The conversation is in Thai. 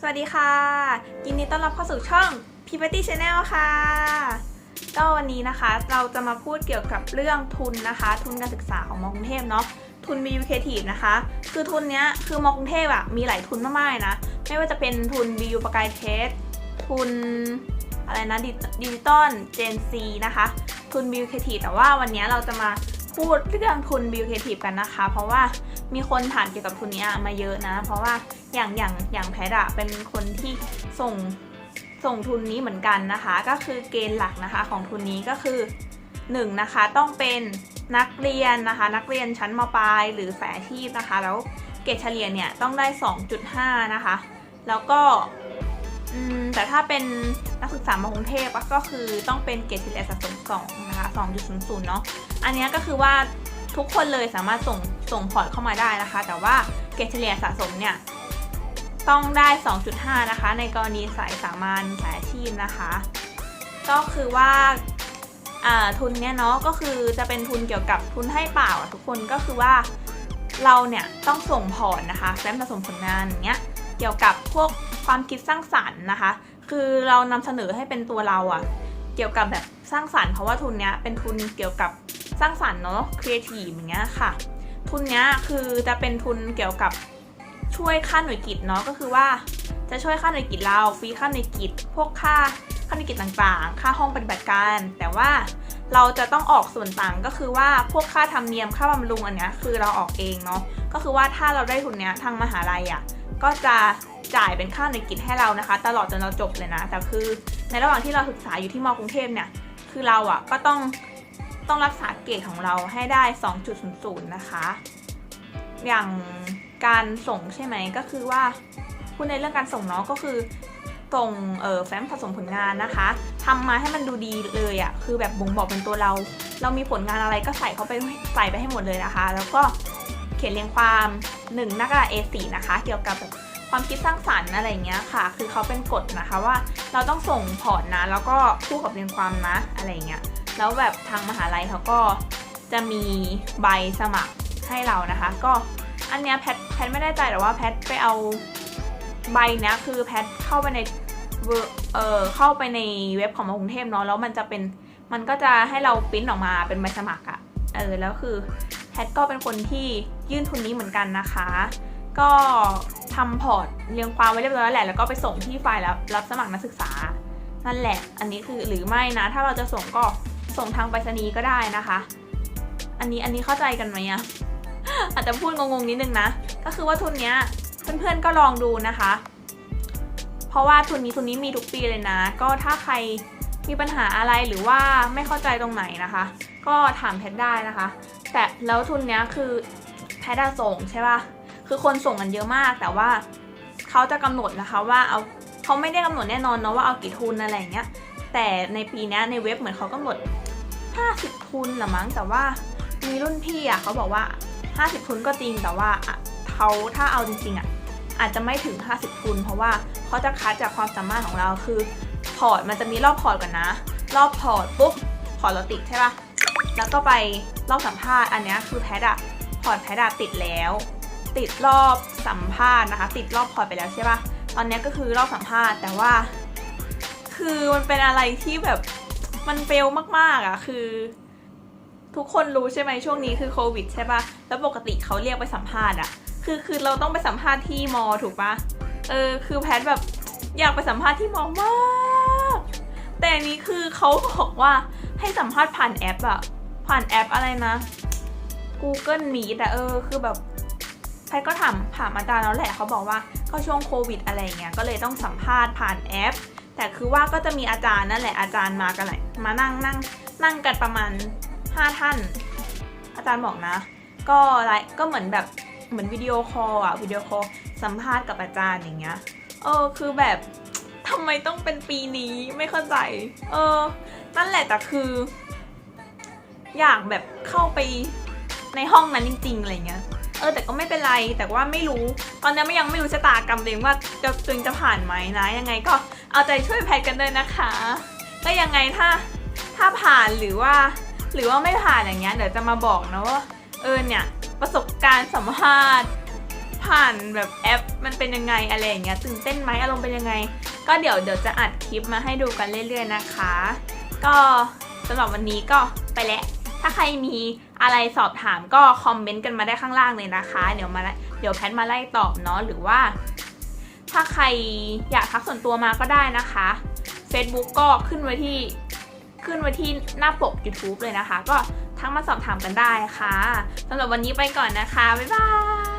สวัสดีค่ะยินดีต้อนรับเข้าสู่ช่อง p p t Channel ค่ะก็วันนี้นะคะเราจะมาพูดเกี่ยวกับเรื่องทุนนะคะ ทุนการศึกษาของมอกรุงเทพเนาะทุน BU Creative นะคะ คือทุนเนี้ยคือมอกรุงเทพอะมีหลายทุนมากๆนะ ไม่ว่าจะเป็นทุน BU ประกายเทสทุนอะไรนะดิจิตอลเจนซีนะคะ ทุน BU Creative แต่ว่าวันนี้เราจะมาพูดเรื่องทุน BU Creative กันนะคะ เพราะว่า มีคนถามเกี่ยวกับทุนนี้มาเยอะนะ เพราะว่าอย่างอย่างอย่างแพทอะเป็นคนที่ส่งส่งทุนนี้เหมือนกันนะคะ ก็คือเกณฑ์หลักนะคะของทุนนี้ก็คือ1นะคะต้องเป็นนักเรียนนะคะ นักเรียนชั้นมปลายหรือสายอาชีพนะคะ แล้วเกรดเฉลี่ยเนี่ยต้องได้ 2.5 นะคะ แล้วก็แต่ถ้าเป็นนักศึกษามากรุงเทพก็คือต้องเป็นเกรดเฉลี่ยสะสม2นะคะ2.00เนาะอันนี้ก็คือว่า ทุกคนเลยสามารถส่งส่งพอร์ตเข้ามาได้นะคะ แต่ว่าเกรดเฉลี่ยสะสมเนี่ยต้องได้ 2.5 นะคะ ในกรณีสายสามัญสายอาชีพนะคะ ก็คือว่าอ่าทุนเนี้ยเนาะก็คือจะเป็นทุนเกี่ยวกับทุนให้เปล่าทุกคนก็คือว่าเราเนี่ยต้องส่งพอร์ตนะคะแฟ้มผสมผลงานอย่างเงี้ยเกี่ยวกับพวกความคิดสร้างสรรค์นะคะ คือเรานำเสนอให้เป็นตัวเราอะเกี่ยวกับแบบสร้างสรรค์เพราะว่าทุนเนี้ยเป็นทุนเกี่ยวกับ สร้างสรรค์เนาะครีเอทีฟอย่างเงี้ยค่ะ ทุนเนี้ยคือจะเป็นทุนเกี่ยวกับช่วยค่าหน่วยกิจเนาะก็คือว่าจะช่วยค่าหน่วยกิจเราฟรีค่าหน่วยกิจพวกค่าค่าหน่วยกิจต่างๆ ค่าห้องปฏิบัติการ แต่ว่าเราจะต้องออกส่วนต่างก็คือว่าพวกค่าธรรมเนียมค่าบำรุงอันเนี้ยคือเราออกเองเนาะก็คือว่าถ้าเราได้ทุนเนี้ยทางมหาลัยอะก็จะจ่ายเป็นค่าหน่วยกิจให้เรานะคะ ตลอดจนเราจบเลยนะแต่คือในระหว่างที่เราศึกษาอยู่ที่มกรุงเทพเนี่ยคือเราอะก็ต้อง ต้องรักษาเกรดของเราให้ได้ 2.00 นะคะ อย่างการส่งใช่ไหมก็คือว่าพูดในเรื่องการส่งเนาะก็คือส่งเออแฟ้มผสมผลงานนะคะทำมาให้มันดูดีเลยอะ่ะคือแบบบ่งบอกเป็นตัวเรา เรามีผลงานอะไรก็ใส่เข้าไปใส่ไปให้หมดเลยนะคะ แล้วก็เขียนเรียงความหนึ่งหน้ากระดาษ A4 นะคะ เกี่ยวกับแบบความคิดสร้างสรรค์อะไรอย่างเงี้ยค่ะ คือเขาเป็นกฎนะคะว่าเราต้องส่งพอร์ตนะ แล้วก็คู่กับเรียงความนะอะไรอย่างเงี้ย แล้วแบบทางมหาลัยเขาก็จะมีใบสมัครให้เรานะคะ ก็อันเนี้ยแพทแพทไม่ได้ใจแต่ว่าแพทไปเอาใบเนี้ยคือแพทเข้าไปในเออเข้าไปในเว็บของมอกรุงเทพเนาะแล้วมันจะเป็นมันก็จะให้เราปริ้นออกมาเป็นใบสมัครอะเออแล้วคือแพทก็เป็นคนที่ยื่นทุนนี้เหมือนกันนะคะ ก็ทำพอร์ตเรียงความไว้เรียบร้อยแล้วแหละแล้วก็ไปส่งที่ฝ่ายรับรับสมัครนักศึกษานั่นแหละ อันนี้คือหรือไม่นะ ถ้าเราจะส่งก็ ส่งทางไปรษณีย์ก็ได้นะคะ อันนี้อันนี้เข้าใจกันไหมอะอาจจะพูดงงๆนิดนึงนะ ก็คือว่าทุนเนี้ยเพื่อนๆก็ลองดูนะคะ เพราะว่าทุนนี้ทุนนี้มีทุกปีเลยนะ ก็ถ้าใครมีปัญหาอะไรหรือว่าไม่เข้าใจตรงไหนนะคะ ก็ถามแพทได้นะคะ แต่แล้วทุนเนี้ยคือแพทส่งใช่ปะคือคนส่งกันเยอะมาก แต่ว่าเขาจะกำหนดนะคะว่าเอาเขาไม่ได้กำหนดแน่นอนเนาะว่าเอากี่ทุนอะไรอย่างเงี้ยแต่ในปีนี้ในเว็บเหมือนเขากำหนด 50 ทุนหรือมั้งแต่ว่ามีรุ่นพี่อะเขาบอกว่า 50 ทุนก็จริงแต่ว่าเขาถ้าเอาจริงๆอะอาจจะไม่ถึง 50 ทุน เพราะว่าเขาจะคัดจากความสามารถของเราคือพอร์ตมันจะมีรอบพอร์ตก่อนนะ รอบพอร์ตปุ๊บพอร์ตเราติดใช่ปะแล้วก็ไปรอบสัมภาษณ์อันนี้คือแพทอะพอร์ตแพทอะติดแล้ว ติดรอบสัมภาษณ์นะคะ ติดรอบพอร์ตไปแล้วใช่ปะตอนนี้ก็คือรอบสัมภาษณ์แต่ว่า คือมันเป็นอะไรที่แบบ มันเฟลมากๆอะ คือ ทุกคนรู้ใช่ไหมช่วงนี้คือโควิดใช่ปะแล้วปกติเขาเรียกไปสัมภาษณ์อะ คือคือเราต้องไปสัมภาษณ์ที่มอถูกปะเออคือแพทแบบอยากไปสัมภาษณ์ที่มอมากแต่นี้คือเขาบอกว่าให้สัมภาษณ์ผ่านแอปอะผ่านแอปอะไรนะ Google Meet แต่เออคือแบบแพทก็ถามถามอาจารย์แล้วแหละเขาบอกว่าก็ช่วงโควิดอะไรเงี้ยก็เลยต้องสัมภาษณ์ผ่านแอป แต่คือว่าก็จะมีอาจารย์นั่นแหละอาจารย์มากันแหละมานั่งนั่งนั่งกันประมาณ 5 ท่าน อาจารย์บอกนะ ก็ไลก็เหมือนแบบเหมือนวิดีโอคอลอะวิดีโอคอลสัมภาษณ์กับอาจารย์อย่างเงี้ยเออคือแบบทำไมต้องเป็นปีนี้ไม่เข้าใจ เออ นั่นแหละแต่คือ อยากแบบเข้าไปในห้องนั้นจริงๆอะไรเงี้ย เออแต่ก็ไม่เป็นไรแต่ว่าไม่รู้ ตอนนี้ไม่ยังไม่รู้ชะตากรรมเองว่าจะตัวเองจะผ่านไหมนะยังไงก็เอาใจช่วยแพทกันด้วยนะคะ ก็ยังไงถ้าถ้าผ่านหรือว่า หรือว่าไม่ผ่านอย่างเงี้ยเดี๋ยวจะมาบอกนะว่าเออเนี่ยประสบการณ์สัมภาษณ์ผ่านแบบแอปมันเป็นยังไงอะไรอย่างเงี้ยตื่นเต้นไหมอารมณ์เป็นยังไง ก็เดี๋ยวเดี๋ยวจะอัดคลิปมาให้ดูกันเรื่อยๆนะคะ ก็สำหรับวันนี้ก็ไปแล้ว ถ้าใครมีอะไรสอบถามก็คอมเมนต์กันมาได้ข้างล่างเลยนะคะ เดี๋ยวมาเดี๋ยวแพทมาไล่ตอบเนาะหรือว่า ถ้าใครอยากทักส่วนตัวมาก็ได้นะคะ Facebook ก็ขึ้นไว้ที่ขึ้นไว้ที่หน้าปก YouTube เลยนะคะ ก็ทักมาสอบถามกันได้ค่ะสำหรับวันนี้ไปก่อนนะคะ บ๊ายบาย